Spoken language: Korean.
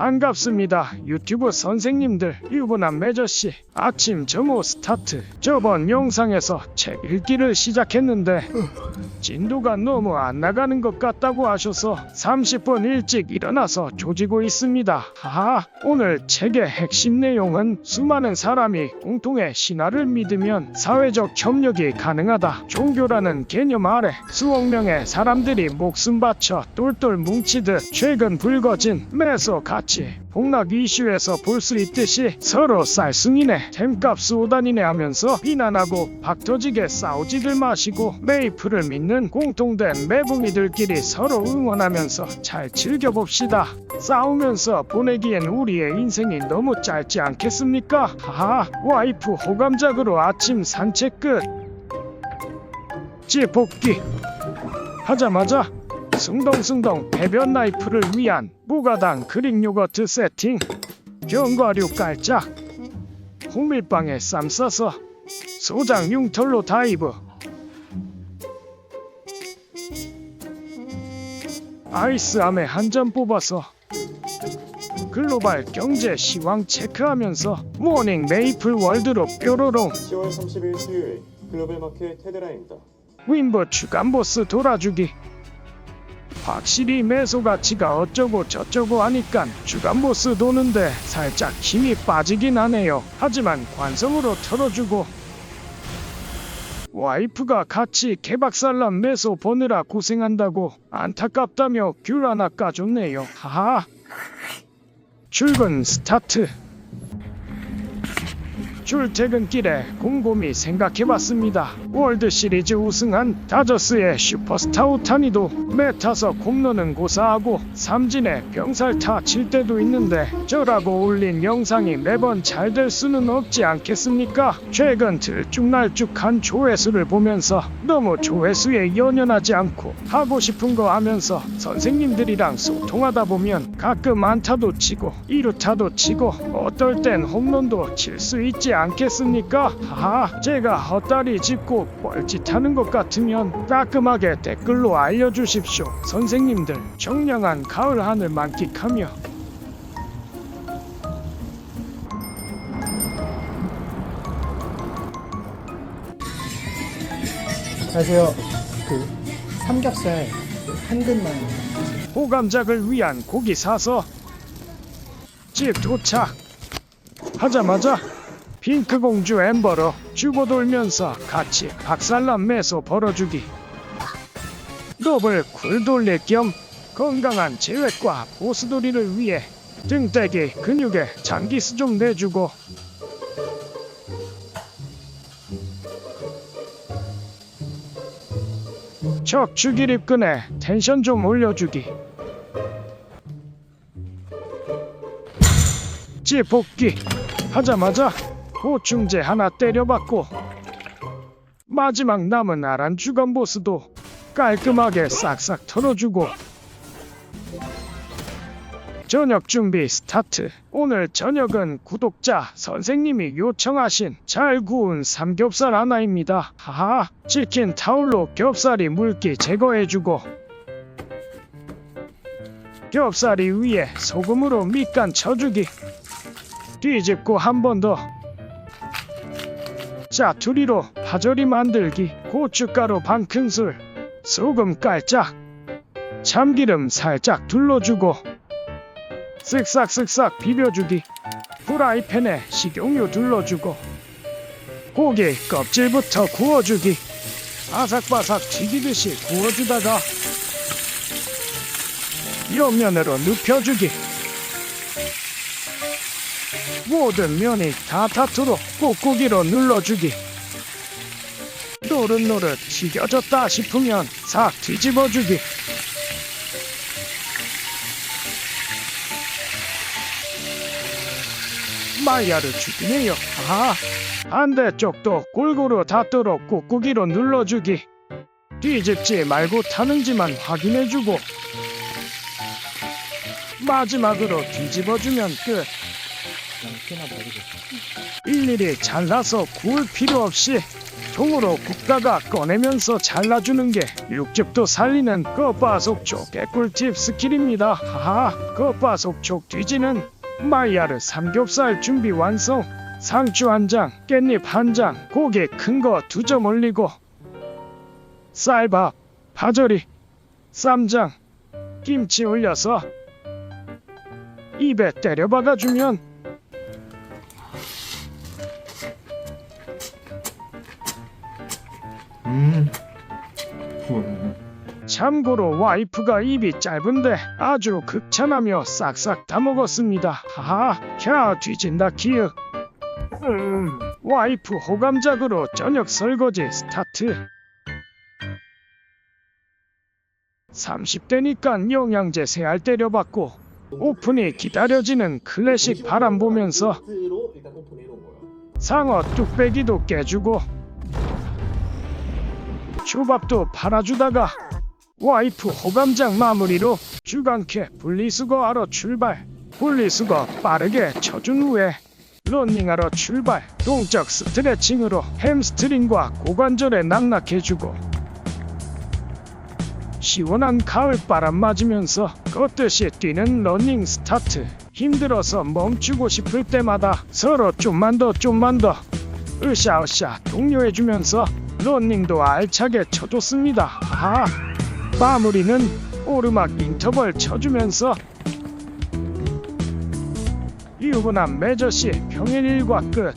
반갑습니다. 유튜브 선생님들, 유부남 매저씨. 아침 점호 스타트. 저번 영상에서 책 읽기를 시작했는데 진도가 너무 안 나가는 것 같다고 하셔서 30분 일찍 일어나서 조지고 있습니다. 하하, 오늘 책의 핵심 내용은 수많은 사람이 공통의 신화를 믿으면 사회적 협력이 가능하다. 종교라는 개념 아래 수억 명의 사람들이 목숨 바쳐 똘똘 뭉치듯 최근 불거진 매소 가치 폭락 이슈에서 볼 수 있듯이 서로 쌀숭이네. 템값 오다니네 하면서 비난하고 박터지게 싸우지들 마시고 메이플을 믿는 공통된 매붕이들끼리 서로 응원하면서 잘 즐겨봅시다. 싸우면서 보내기엔 우리의 인생이 너무 짧지 않겠습니까? 하하 와이프 호감작으로 아침 산책 끝. 지복귀. 하자마자 숭덩숭덩 배변 나이프를 위한 무가당 그릭 요거트 세팅. 견과류 깔짝. 호밀빵에 쌈 싸서 소장 융털로 다이브. 아이스암에 한 잔 뽑아서 글로벌 경제 시황 체크하면서 모닝 메이플 월드로 뾰로롱. 10월 30일 수요일 글로벌 마켓 테드라입니다. 윈버 주간보스 돌아주기 확실히 매소 가치가 어쩌고 저쩌고 하니깐 주간 보스 도는데 살짝 힘이 빠지긴 하네요. 하지만 관성으로 털어주고. 와이프가 같이 개박살난 매소 보느라 고생한다고 안타깝다며 귤 하나 까줬네요. 하하. 출근 스타트 출퇴근길에 곰곰이 생각해봤습니다. 월드 시리즈 우승한 다저스의 슈퍼스타 오타니도 메타서 곰노는 고사하고 삼진에 병살타 칠 때도 있는데 저라고 올린 영상이 매번 잘 될 수는 없지 않겠습니까? 최근 들쭉날쭉한 조회수를 보면서 너무 조회수에 연연하지 않고 하고 싶은 거 하면서 선생님들이랑 소통하다 보면 가끔 안타도 치고 이루타도 치고 어떨 땐 홈런도 칠 수 있지 않 겠습니까? 하하 제가 헛다리 짚고 뻘짓하는 것 같으면 따끔하게 댓글로 알려주십시오 선생님들 청량한 가을 하늘 만끽하며 안녕하세요. 그 삼겹살 한 근만 호감작을 위한 고기 사서 집 도착 하자마자 핑크 공주 엠버로 주고 돌면서 같이 박살난 매소 벌어주기. 더블 쿨 돌릴 겸 건강한 제획과 보스돌이를 위해 등대기 근육에 장기스 좀 내주고. 척추기 입근에 텐션 좀 올려주기. 지복귀 하자마자 보충제 하나 때려받고 마지막 남은 아란 주간 보스도 깔끔하게 싹싹 털어주고 저녁 준비 스타트 오늘 저녁은 구독자 선생님이 요청하신 잘 구운 삼겹살 하나입니다 하하 치킨 타올로 겹살이 물기 제거해주고 겹살이 위에 소금으로 밑간 쳐주기 뒤집고 한 번 더. 짜투리로 파절이 만들기, 고춧가루 반 큰술, 소금 깔짝, 참기름 살짝 둘러주고, 쓱싹쓱싹 비벼주기, 프라이팬에 식용유 둘러주고, 고기 껍질부터 구워주기, 바삭바삭 튀기듯이 구워주다가 옆면으로 눕혀주기. 모든 면이 다 닿도록 꾹꾹이로 눌러주기. 노릇노릇 튀겨졌다 싶으면 싹 뒤집어주기. 마야를 죽이네요. 아, 반대쪽도 골고루 닿도록 꾹꾹이로 눌러주기. 뒤집지 말고 타는지만 확인해주고. 마지막으로 뒤집어주면 끝. 남편나 모르겠어. 일일이 잘라서 구울 필요 없이 통으로 굽다가 꺼내면서 잘라주는 게 육즙도 살리는 겉바속촉 개꿀팁 스킬입니다. 하하 겉바속촉 뒤지는 마이야르 삼겹살 준비 완성 상추 한 장, 깻잎 한 장, 고기 큰 거 두 점 올리고 쌀밥, 파절이, 쌈장, 김치 올려서 입에 때려 박아주면 음. 참고로 와이프가 입이 짧은데 아주 극찬하며 싹싹 다 먹었습니다. 하하, 캬 뒤진다 기억. 음, 와이프 호감작으로 저녁 설거지 스타트. 30대니까 영양제 세 알 때려받고 오픈이 기다려지는 클래식 바람 보면서. 상어 뚝배기도 깨주고 초밥도 팔아주다가 와이프 호감장 마무리로 주간캐 분리수거하러 출발. 분리수거 빠르게 쳐준 후에 런닝하러 출발. 동적 스트레칭으로 햄스트링과 고관절에 낙낙해주고 시원한 가을바람 맞으면서 걷듯이 뛰는 러닝 스타트. 힘들어서 멈추고 싶을 때마다 서로 좀만 더 좀만 더 으쌰으쌰 독려해주면서 러닝도 알차게 쳐줬습니다. 하하 마무리는 오르막 인터벌 쳐주면서. 유부남 매저씨 평일 일과 끝